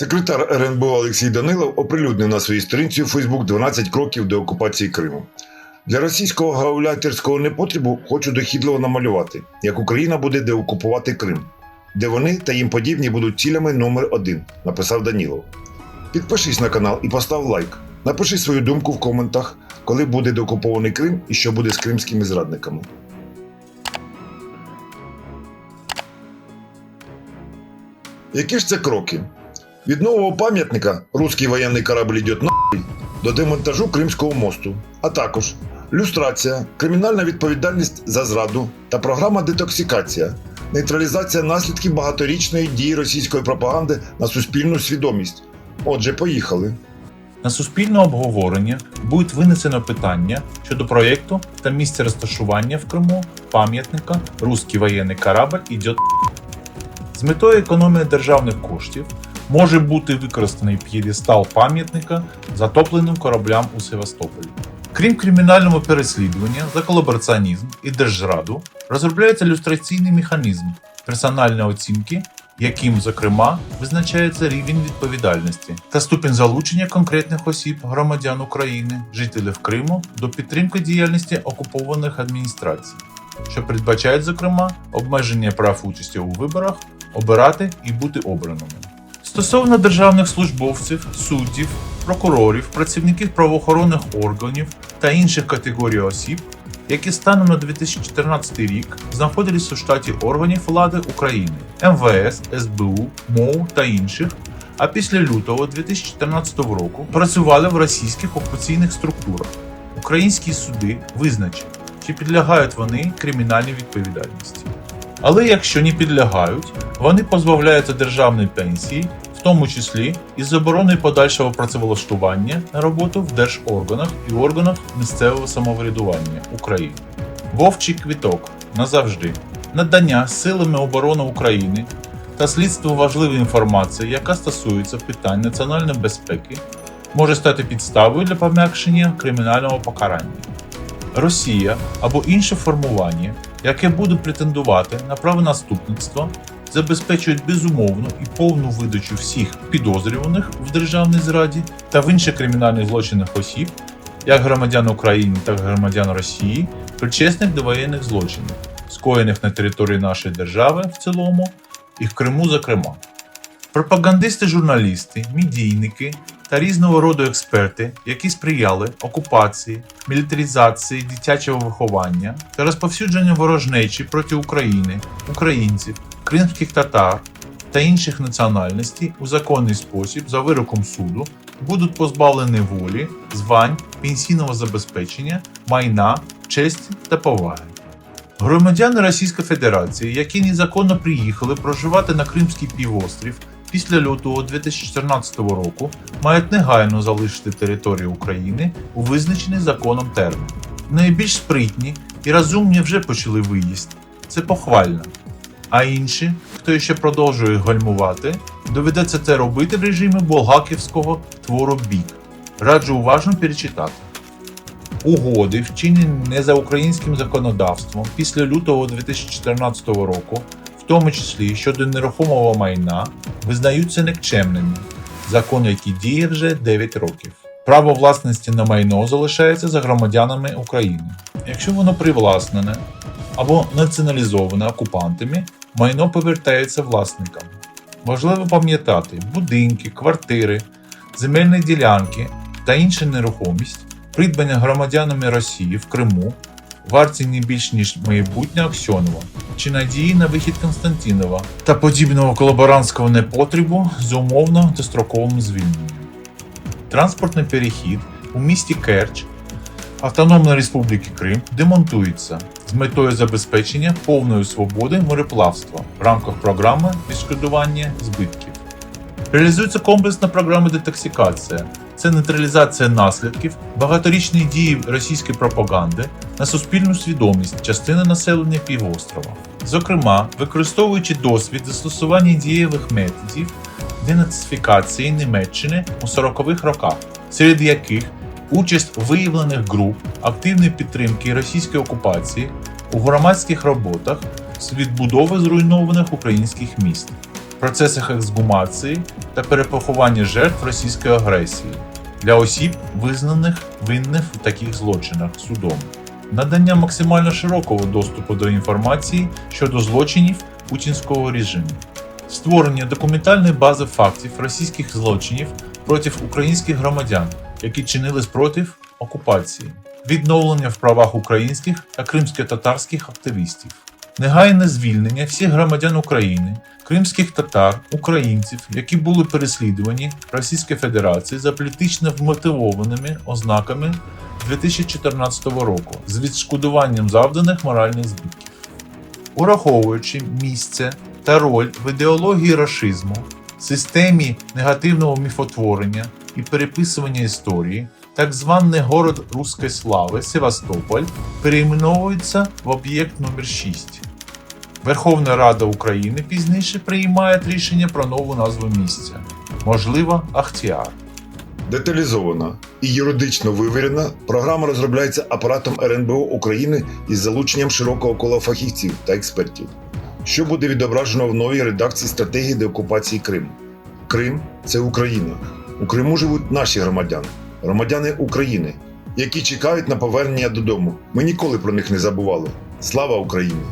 Секретар РНБО Олексій Данилов оприлюднив на своїй сторінці у Фейсбук 12 кроків до окупації Криму. Для російського гауляйтерського непотребу хочу дохідливо намалювати, як Україна буде деокупувати Крим, де вони та їм подібні будуть цілями номер один, написав Данілов. Підпишись на канал і постав лайк. Напиши свою думку в коментах, коли буде деокупований Крим і що буде з кримськими зрадниками. Які ж це кроки? Від нового пам'ятника Руський воєнний корабль йде нахуй до демонтажу Кримського мосту, а також люстрація, кримінальна відповідальність за зраду та програма детоксикація, нейтралізація наслідків багаторічної дії російської пропаганди на суспільну свідомість. Отже, поїхали. На суспільне обговорення буде винесено питання щодо проєкту та місця розташування в Криму пам'ятника Руський воєнний корабль іде з метою економії державних коштів може бути використаний п'єдестал пам'ятника затопленим кораблям у Севастополі. Крім кримінального переслідування за колабораціонізм і держзраду, розробляється люстраційний механізм персональної оцінки яким, зокрема, визначається рівень відповідальності та ступінь залучення конкретних осіб, громадян України, жителів Криму до підтримки діяльності окупованих адміністрацій, що передбачають, зокрема, обмеження прав участі у виборах, обирати і бути обраними. Стосовно державних службовців, суддів, прокурорів, працівників правоохоронних органів та інших категорій осіб, які станом на 2014 рік знаходились у штаті органів влади України, МВС, СБУ, МОУ та інших, а після лютого 2014 року працювали в російських окупаційних структурах. Українські суди визначать, чи підлягають вони кримінальній відповідальності. Але якщо не підлягають, вони позбавляються державної пенсії, в тому числі із забороною подальшого працевлаштування на роботу в держорганах і органах місцевого самоврядування України. Вовчий квіток назавжди надання силами оборони України та слідству важливої інформації, яка стосується питань національної безпеки, може стати підставою для пом'якшення кримінального покарання. Росія або інше формування, яке буде претендувати на правонаступництво, забезпечують безумовну і повну видачу всіх підозрюваних в державній зраді та в інших кримінальних злочинах осіб, як громадян України, так і громадян Росії, причесних до воєнних злочинів, скоєних на території нашої держави в цілому і в Криму, зокрема. Пропагандисти, журналісти, медійники та різного роду експерти, які сприяли окупації, мілітаризації дитячого виховання та розповсюдженню ворожнечі проти України, українців, кримських татар та інших національностей у законний спосіб за вироком суду будуть позбавлені волі, звань, пенсійного забезпечення, майна, честі та поваги. Громадяни Російської Федерації, які незаконно приїхали проживати на Кримський півострів після лютого 2014 року, мають негайно залишити територію України у визначений законом термін. Найбільш спритні і розумні вже почали виїзд. Це похвально. А інші, хто ще продовжує гальмувати, доведеться це робити в режимі болгаківського твору бік. Раджу уважно перечитати. Угоди, вчинені не за українським законодавством після лютого 2014 року, тому числі щодо нерухомого майна, визнаються никчемними, закон, який діє вже 9 років. Право власності на майно залишається за громадянами України. Якщо воно привласнене або націоналізоване окупантами, майно повертається власникам. Важливо пам'ятати, будинки, квартири, земельні ділянки та інша нерухомість придбання громадянами Росії в Криму варті не більш ніж майбутнє Аксьонова чи надії на вихід Константинова та подібного колаборантського непотребу з умовно достроковим звільненням. Транспортний перехід у місті Керч Автономної Республіки Крим демонтується з метою забезпечення повної свободи мореплавства в рамках програми відшкодування збитків. Реалізується комплексна програма детоксикація. Це нейтралізація наслідків багаторічної дії російської пропаганди на суспільну свідомість частини населення півострова. Зокрема, використовуючи досвід застосування дієвих методів денацифікації Німеччини у 40-х роках, серед яких участь виявлених груп активної підтримки російської окупації у громадських роботах з відбудови зруйнованих українських міст. Процесах ексгумації та перепоховання жертв російської агресії для осіб, визнаних винних в таких злочинах судом, надання максимально широкого доступу до інформації щодо злочинів путінського режиму, створення документальної бази фактів російських злочинів проти українських громадян, які чинили спротив окупації, відновлення в правах українських та кримсько-татарських активістів, негайне звільнення всіх громадян України, кримських татар, українців, які були переслідувані Російською Федерацією за політично вмотивованими ознаками 2014 року з відшкодуванням завданих моральних збитків. Ураховуючи місце та роль в ідеології рашизму, системі негативного міфотворення і переписування історії, так званий город Руської слави Севастополь перейменовується в об'єкт номер 6 Верховна Рада України пізніше приймає рішення про нову назву місця, можливо, Ахтіар. Деталізована і юридично вивірена програма розробляється апаратом РНБО України із залученням широкого кола фахівців та експертів, що буде відображено в новій редакції стратегії деокупації Криму. Крим це Україна. У Криму живуть наші громадяни, громадяни України, які чекають на повернення додому. Ми ніколи про них не забували. Слава Україні!